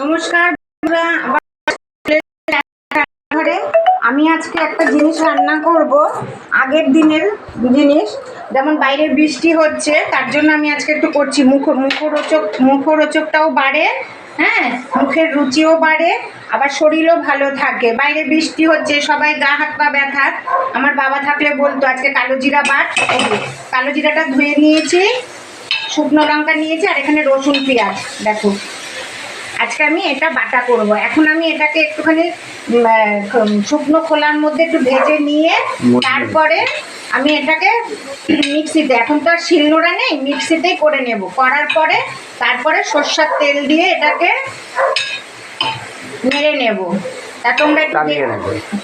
নমস্কার ঘরে আমি আজকে একটা জিনিস রান্না করব, আগের দিনের জিনিস। যেমন বাইরে বৃষ্টি হচ্ছে, তার জন্য আমি আজকে একটু করছি। মুখ, মুখরোচক, মুখরোচকটাও বাড়ে হ্যাঁ? মুখের রুচিও বাড়ে, আবার শরীরও ভালো থাকে। বাইরে বৃষ্টি হচ্ছে, সবাই গা, হাত, পা ব্যথা। আমার বাবা থাকলে বলতো, আজকে কালো জিরা বাট। কালো জিরাটা ধুয়ে নিয়েছি, শুকনো লঙ্কা নিয়েছি, আর এখানে রসুন পেঁয়াজ, দেখো। আজকে আমি এটা বাটা করব। এখন আমি এটাকে একটুখানি শুকনো খোলার মধ্যে একটু ভেজে নিয়ে তারপরে আমি এটাকে মিক্সিতে এখন তো আর শিলনোড়া নেই মিক্সিতেই করে নেব। করার পরে তারপরে সর্ষার তেল দিয়ে এটাকে মেরে নেব। তা তোমরা একটু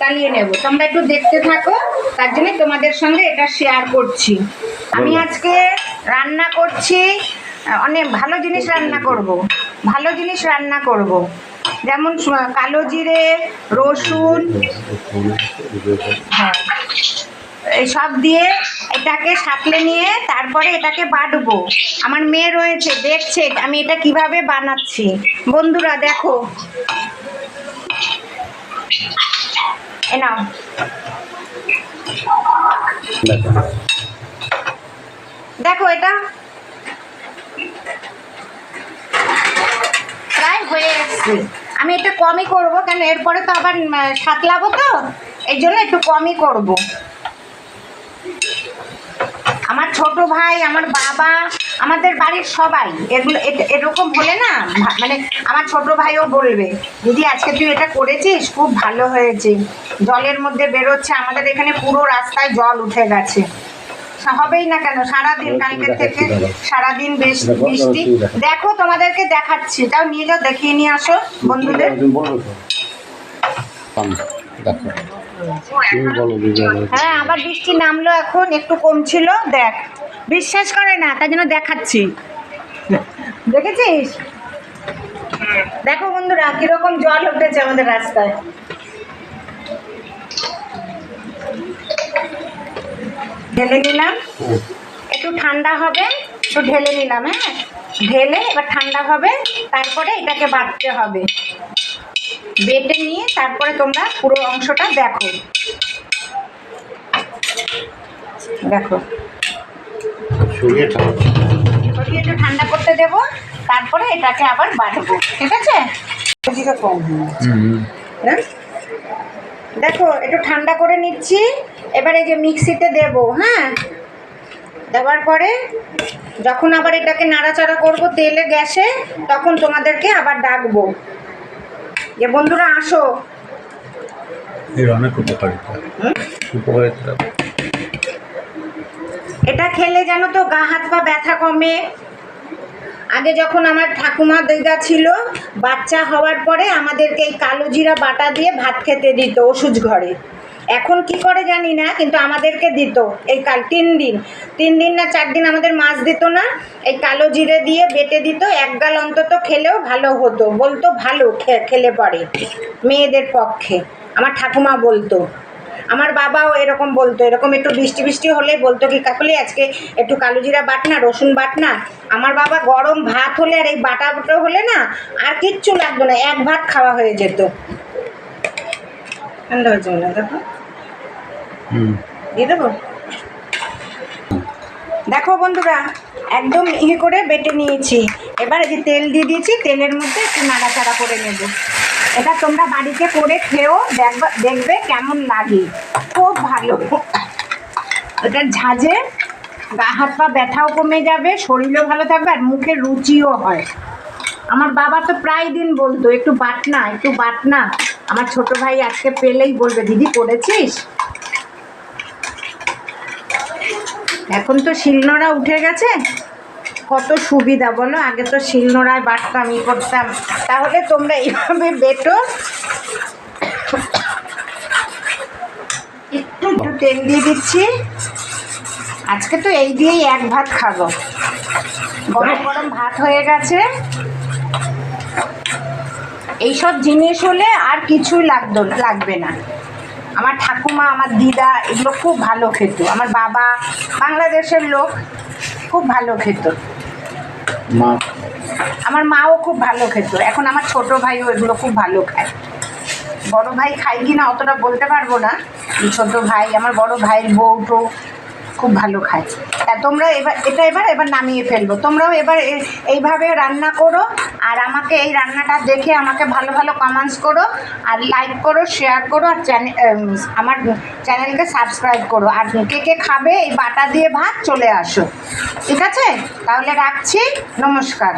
চালিয়ে নেব। তোমরা একটু দেখতে থাকো তার জন্য তোমাদের সঙ্গে এটা শেয়ার করছি। আমি আজকে রান্না করছি অনেক ভালো জিনিস রান্না করব। ভালো জিনিস রান্না করব। যেমন কালো জিরে, রসুন হ্যাঁ সব দিয়ে এটাকে সাঁতলে নিয়ে তারপরে এটাকে বাটবো। আমার মেয়ে রয়েছে, দেখছে আমি এটা কীভাবে বানাচ্ছি। বন্ধুরা, দেখো। এ নাও। দেখো এটা। প্রায় হয়ে এসছে আমি এটা কমই করব, কেন এরপরে তো আবার সাতলাবো তো? এই জন্য একটু কমই করব। আমার ছোট ভাই, আমার বাবা, আমাদের বাড়ির সবাই, এগুলো এরকম হলে না মানে আমার ছোট ভাইও বলবে, দিদি, আজকে তুই এটা করেছিস? খুব ভালো হয়েছে। জলের মধ্যে বেরোচ্ছে, আমাদের এখানে পুরো রাস্তায় জল উঠে গেছে। হবেই না কেন? সারাদিন কালকের থেকে সারাদিন বেশ বৃষ্টি। দেখো তোমাদেরকে দেখাচ্ছি। তাও নিয়ে যাও দেখিয়ে নিয়ে আসো বন্ধুদের। হ্যাঁ আবার বৃষ্টি নামলো এখন একটু কমছিল দেখ। বিশ্বাস করে না তার জন্য দেখাচ্ছি। দেখেছিস? দেখো বন্ধুরা কীরকম জল উঠেছে আমাদের রাস্তায়। ঢেলে নিলাম। একটু ঠান্ডা হবে একটু ঢেলে নিলাম হ্যাঁ? ঢেলে এবার ঠান্ডা হবে তারপরে এটাকে বাটতে হবে। বেটে নিয়ে তারপরে তোমরা পুরো অংশটা দেখো। দেখো। সরিয়ে একটু ঠান্ডা করতে দেব তারপরে এটাকে আবার বাটবো ঠিক আছে? কম হ্যাঁ? দেখো একটু ঠান্ডা করে নিচ্ছি। এবারে যে মিক্সিতে দেব হ্যাঁ? দেওয়ার পরে যখন আবার এটাকে নাড়াচাড়া করব তেলে গ্যাসে তখন তোমাদেরকে আবার ডাকবো। যে বন্ধুরা আসো। এর অনেক উপকারিতা উপকারিতা এটা খেলে যেন তো গা হাত পা ব্যথা কমে। আগে যখন আমার ঠাকুমা দিদা ছিল বাচ্চা হওয়ার পরে আমাদেরকে এই কালো জিরা বাটা দিয়ে ভাত খেতে দিত ওষুধ ঘরে। এখন কি করে জানি না কিন্তু আমাদেরকে দিত। এই কাল তিন দিন। তিন দিন না চার দিন আমাদের মাছ দিত না এই কালো জিরে দিয়ে বেটে দিত এক গাল অন্তত খেলেও ভালো হতো বলতো ভালো খেলে পরে মেয়েদের পক্ষে। আমার ঠাকুমা বলতো। আমার বাবাও এরকম বলতো এরকম একটু বৃষ্টি বৃষ্টি হলে বলতো কি কাকুলি আজকে একটু কালো জিরা বাটনা রসুন বাটনা আমার বাবা গরম ভাত হলে আর এই বাটা হলে না আর কিচ্ছু লাগতো না এক ভাত খাওয়া হয়ে যেত। ঠান্ডা হয়েছে মনে হয়, দেখো। দিয়ে দেবো? দেখো বন্ধুরা, একদম ইয়ে করে বেটে নিয়েছি। এবার যে তেল দিয়ে দিয়েছি, তেলের মধ্যে একটু নাড়াচাড়া করে নেব। এটা তোমরা বাড়িতে করে খেয়েও দেখবা দেখবে কেমন লাগে। খুব ভালো। এটা ঝাঁঝে, গা হাত পা ব্যথাও কমে যাবে, শরীরও ভালো থাকবে, আর মুখে রুচিও হয়। আমার বাবা তো প্রায় দিন বলতো, একটু বাটনা একটু বাটনা। আমার ছোট ভাই আজকে পেলেই বলবে, দিদি, করেছিস? এখন তো শিলনোড়া উঠে গেছে। কত সুবিধা, বলো? আগে তো শিলনোড়ায় বাটতাম, ই করতাম। তাহলে তোমরা এইভাবে বেটো। একটু একটু তেল দিয়ে দিচ্ছি। আজকে তো এই দিয়েই এক ভাত খাব। গরম গরম ভাত হয়ে গেছে। এইসব জিনিস হলে আর কিছুই লাগতো লাগবে না। আমার ঠাকুমা আমার দিদা এগুলো খুব ভালো খেত। আমার বাবা বাংলাদেশের লোক খুব ভালো খেত। আমার মাও খুব ভালো খেত। এখন আমার ছোট ভাইও এগুলো খুব ভালো খায়। বড় ভাই খাই কি না অতটা বলতে পারব না। ছোট ভাই আমার বড় ভাইয়ের বউটো খুব ভালো খায়। তা তোমরা এবার, এটা এবার এবার নামিয়ে ফেলব। তোমরাও এবার এইভাবে রান্না করো আর আমাকে এই রান্নাটা দেখে আমাকে ভালো ভালো কমেন্টস করো আর লাইক করো শেয়ার করো আর চ্যানেল আমার চ্যানেলকে সাবস্ক্রাইব করো। আর কে কে খাবে এই বাটা দিয়ে ভাত চলে আসো। ঠিক আছে? তাহলে রাখছি। নমস্কার।